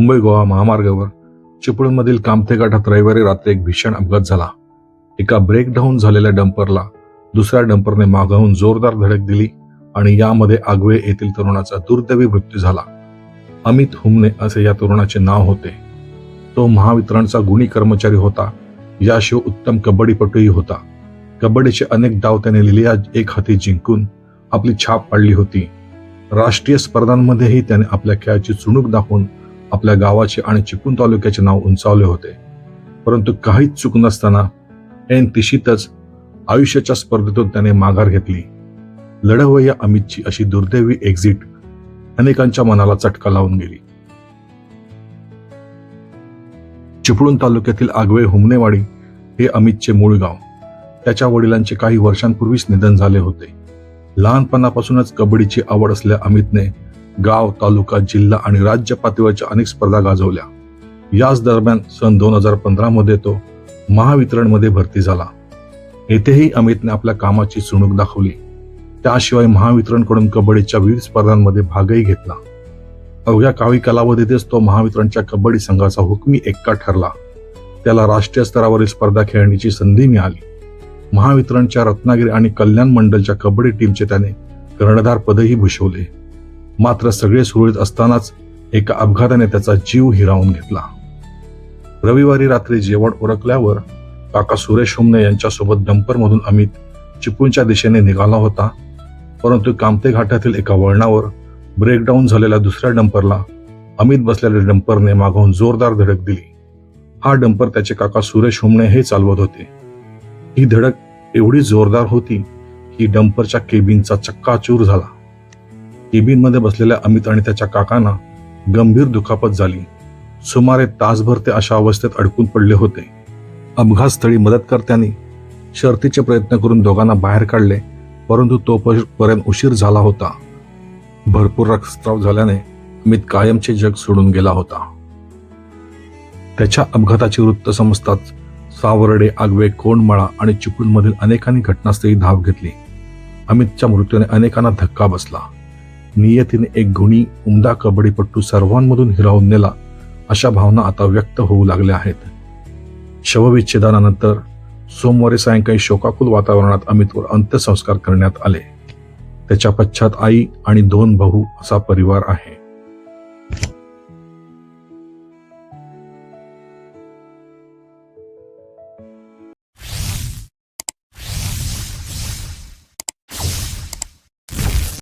मुंबई गोवा महामार्गावर चिपळूणमधील कामथे घाटात रविवारी रात्री एक भीषण अपघात झाला. एका ब्रेकडाऊन झालेल्या डंपरला दुसऱ्या डंपरने मागाहून जोरदार धडक दिली आणि यामध्ये आगवे येथील तरुणाचा दुर्दैवी मृत्यू झाला. अमित हुमने असे या तरुणाचे नाव होते. तो महावितरणचा गुणी कर्मचारी होता. याशिवाय उत्तम कबड्डीपटूही होता. कबड्डीचे अनेक डाव त्याने लिलिया एक हाती जिंकून आपली छाप पाडली होती. राष्ट्रीय स्पर्धांमध्येही त्याने आपल्या खेळाची चुणूक दाखवून आपल्या गावाचे आणि चिपळूण तालुक्याचे नाव उंचावले होते. परंतु काहीच चूक नसताना ऐन तिशीतच आयुष्याच्या स्पर्धेतून त्याने माघार घेतली. लढवय्या अमितची अशी दुर्दैवी एक्झिट अनेकांच्या मनाला चटका लावून गेली. चिपळूण तालुक्यातील आगवे हुमनेवाडी हे अमितचे मूळ गाव. त्याच्या वडिलांचे काही वर्षांपूर्वीच निधन झाले होते. लहानपणापासूनच कबड्डीची आवड असल्या अमितने गाव तालुका जिल्हा आणि राज्य पातळीवरच्या अनेक स्पर्धा गाजवल्या. याच दरम्यान सन दोन हजार पंधरामध्ये तो महावितरणमध्ये भरती झाला. येथेही अमितने आपल्या कामाची चुणूक दाखवली. त्याशिवाय महावितरणकडून कबड्डीच्या विविध स्पर्धांमध्ये भागही घेतला. अवघ्या काही कालावधीतच तो महावितरणच्या कबड्डी संघाचा हुकमी एक्का ठरला. त्याला राष्ट्रीय स्तरावरील स्पर्धा खेळण्याची संधी मिळाली. महावितरणच्या रत्नागिरी आणि कल्याण मंडलच्या कबड्डी टीमचे त्याने कर्णधार पदही भूषवले. मात्र सगळे सुरळीत असतानाच एका अपघाताने त्याचा जीव हिरावून घेतला. रविवारी रात्री जेवण उरकल्यावर काका सुरेश हुमने यांच्यासोबत डंपरमधून अमित चिपळूणच्या दिशेने निघाला होता परंतु कामते घाटातील एका वळणावर ब्रेकडाऊन झालेल्या दुसऱ्या डंपरला अमित बसलेल्या डंपरने मागून जोरदार धडक दिली. हा डंपर त्याचे काका सुरेश हुमणे हे चालवत होते. ही धडक एवढी जोरदार होती की डंपरच्या केबिनचा चक्काचूर झाला. केबिनमध्ये बसलेल्या अमित आणि त्याच्या काकांना गंभीर दुखापत झाली. सुमारे तासभर ते अशा अवस्थेत अडकून पडले होते. अपघातस्थळी मदतकर्त्यांनी शर्तीचे प्रयत्न करून दोघांना बाहेर काढले परंतु तोपर्यंत उशीर झाला होता. भरपूर रक्तस्राव झाल्याने अमित कायमचे जग सोडून गेला होता. त्याच्या अपघाताचे वृत्त समजताच सावर्डे आगवे कोंडमळा आणि चिपळूणमधील अनेकांनी घटनास्थळी धाव घेतली. अमितच्या मृत्यूने अनेकांना धक्का बसला. नियतीने एक गुणी उमदा कबड्डीपट्टू सर्वांमधून हिरावून नेला अशा भावना आता व्यक्त होऊ लागल्या आहेत. शवविच्छेदनानंतर सोमवारी सायंकाळी शोकाकुल वातावरणात अमितवर अंत्यसंस्कार करण्यात आले. त्याच्या पश्चात आई आणि दोन भाऊ असा परिवार आहे.